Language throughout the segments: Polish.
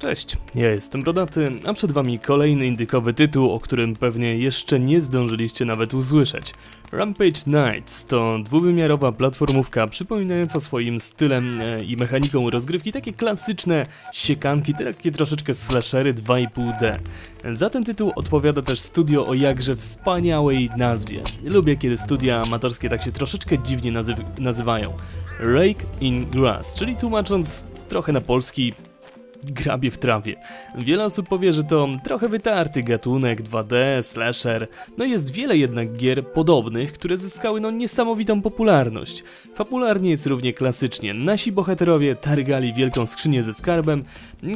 Cześć, ja jestem Rodaty, a przed wami kolejny indykowy tytuł, o którym pewnie jeszcze nie zdążyliście nawet usłyszeć. Rampage Knights to dwuwymiarowa platformówka przypominająca swoim stylem e, i mechaniką rozgrywki takie klasyczne siekanki, takie troszeczkę slashery 2,5D. Za ten tytuł odpowiada też studio o jakże wspaniałej nazwie. Lubię kiedy studia amatorskie tak się troszeczkę dziwnie nazyw nazywają. Rake in Grass, czyli tłumacząc trochę na polski grabie w trawie. Wiele osób powie, że to trochę wytarty gatunek 2D, slasher, no jest wiele jednak gier podobnych, które zyskały no niesamowitą popularność. Fabularnie jest równie klasycznie. Nasi bohaterowie targali wielką skrzynię ze skarbem,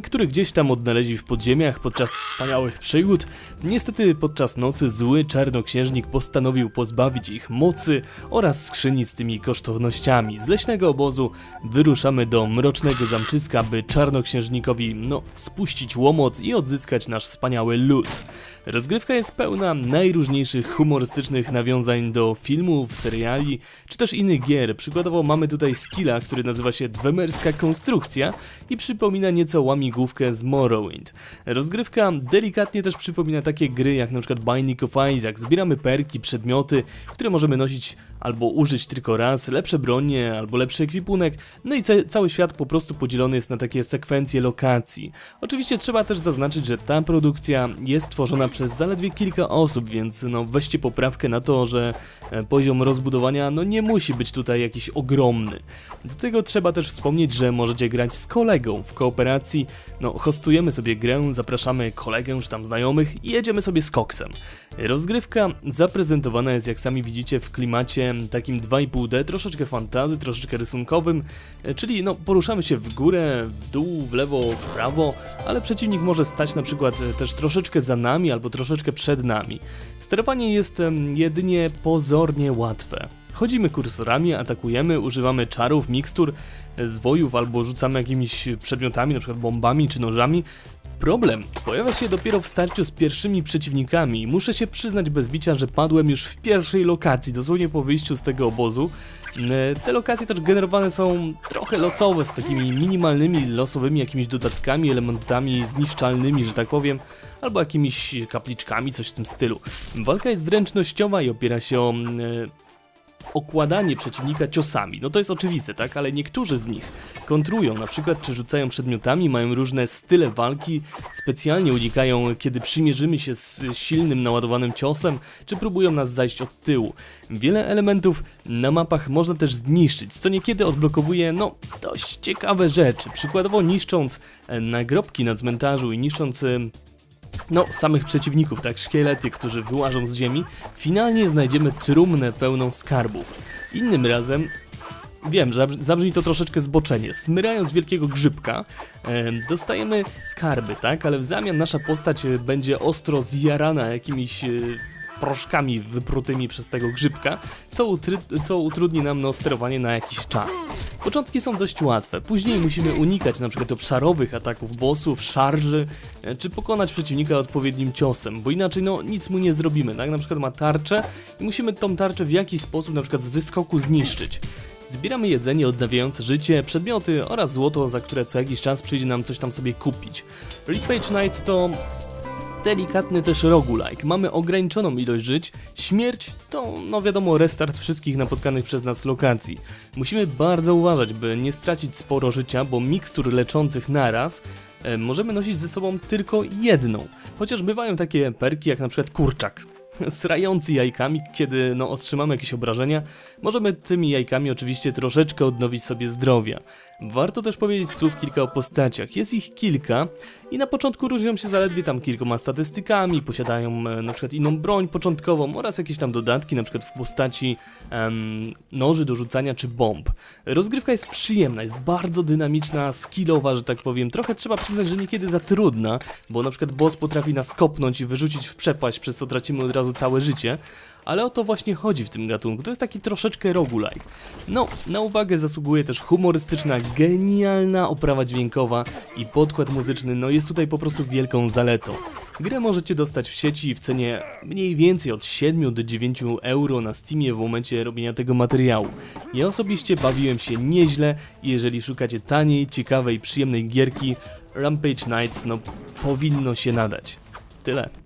który gdzieś tam odnaleźli w podziemiach podczas wspaniałych przygód. Niestety podczas nocy zły czarnoksiężnik postanowił pozbawić ich mocy oraz skrzyni z tymi kosztownościami. Z leśnego obozu wyruszamy do mrocznego zamczyska, by czarnoksiężnikowi no, spuścić łomot i odzyskać nasz wspaniały lód. Rozgrywka jest pełna najróżniejszych humorystycznych nawiązań do filmów, seriali, czy też innych gier. Przykładowo mamy tutaj skilla, który nazywa się Dwemerska Konstrukcja i przypomina nieco łamigłówkę z Morrowind. Rozgrywka delikatnie też przypomina takie gry jak np. Binding of Isaac. Zbieramy perki, przedmioty, które możemy nosić albo użyć tylko raz, lepsze bronie albo lepszy ekwipunek, no i ca cały świat po prostu podzielony jest na takie sekwencje lokacji. Oczywiście trzeba też zaznaczyć, że ta produkcja jest tworzona przez zaledwie kilka osób, więc no weźcie poprawkę na to, że e, poziom rozbudowania no nie musi być tutaj jakiś ogromny. Do tego trzeba też wspomnieć, że możecie grać z kolegą w kooperacji, no hostujemy sobie grę, zapraszamy kolegę czy tam znajomych i jedziemy sobie z koksem. Rozgrywka zaprezentowana jest jak sami widzicie w klimacie takim 2,5D, troszeczkę fantazy, troszeczkę rysunkowym, e, czyli no poruszamy się w górę, w dół, w lewo, w prawo, ale przeciwnik może stać na przykład e, też troszeczkę za nami albo troszeczkę przed nami. Sterowanie jest jedynie pozornie łatwe. Chodzimy kursorami, atakujemy, używamy czarów, mikstur, e, zwojów albo rzucamy jakimiś przedmiotami, np. bombami czy nożami, Problem pojawia się dopiero w starciu z pierwszymi przeciwnikami. Muszę się przyznać bez bicia, że padłem już w pierwszej lokacji, dosłownie po wyjściu z tego obozu. E, te lokacje też generowane są trochę losowe, z takimi minimalnymi losowymi jakimiś dodatkami, elementami zniszczalnymi, że tak powiem, albo jakimiś kapliczkami, coś w tym stylu. Walka jest zręcznościowa i opiera się o e, okładanie przeciwnika ciosami. No to jest oczywiste, tak? Ale niektórzy z nich kontrują, na przykład czy rzucają przedmiotami, mają różne style walki, specjalnie unikają, kiedy przymierzymy się z silnym, naładowanym ciosem, czy próbują nas zajść od tyłu. Wiele elementów na mapach można też zniszczyć, co niekiedy odblokowuje, no, dość ciekawe rzeczy. Przykładowo niszcząc e, nagrobki na cmentarzu i niszcząc e, no, samych przeciwników, tak, szkielety, którzy wyłażą z ziemi, finalnie znajdziemy trumnę pełną skarbów. Innym razem Wiem, zabrzmi to troszeczkę zboczenie. Smyrając wielkiego grzybka, e, dostajemy skarby, tak? Ale w zamian nasza postać będzie ostro zjarana jakimiś e, proszkami wyprutymi przez tego grzybka, co, co utrudni nam no, sterowanie na jakiś czas. Początki są dość łatwe, później musimy unikać np. obszarowych ataków bossów, szarży, e, czy pokonać przeciwnika odpowiednim ciosem, bo inaczej no nic mu nie zrobimy, tak? Na przykład ma tarczę i musimy tą tarczę w jakiś sposób przykład z wyskoku zniszczyć. Zbieramy jedzenie odnawiające życie, przedmioty oraz złoto, za które co jakiś czas przyjdzie nam coś tam sobie kupić. Replay Nights to delikatny też roguelike. Mamy ograniczoną ilość żyć. Śmierć to, no wiadomo, restart wszystkich napotkanych przez nas lokacji. Musimy bardzo uważać, by nie stracić sporo życia, bo mikstur leczących naraz e, możemy nosić ze sobą tylko jedną. Chociaż bywają takie perki jak na przykład kurczak srający jajkami, kiedy no, otrzymamy jakieś obrażenia, możemy tymi jajkami oczywiście troszeczkę odnowić sobie zdrowia. Warto też powiedzieć słów kilka o postaciach. Jest ich kilka i na początku różnią się zaledwie tam kilkoma statystykami, posiadają e, na przykład inną broń początkową oraz jakieś tam dodatki, na przykład w postaci noży do rzucania czy bomb. Rozgrywka jest przyjemna, jest bardzo dynamiczna, skillowa, że tak powiem. Trochę trzeba przyznać, że niekiedy za trudna, bo na przykład boss potrafi nas kopnąć i wyrzucić w przepaść, przez co tracimy od razu całe życie, ale o to właśnie chodzi w tym gatunku, to jest taki troszeczkę roguelike. No, na uwagę zasługuje też humorystyczna, genialna oprawa dźwiękowa i podkład muzyczny, no jest tutaj po prostu wielką zaletą. Grę możecie dostać w sieci w cenie mniej więcej od 7 do 9 euro na Steamie w momencie robienia tego materiału. Ja osobiście bawiłem się nieźle i jeżeli szukacie taniej, ciekawej, przyjemnej gierki, Rampage Knights no powinno się nadać. Tyle.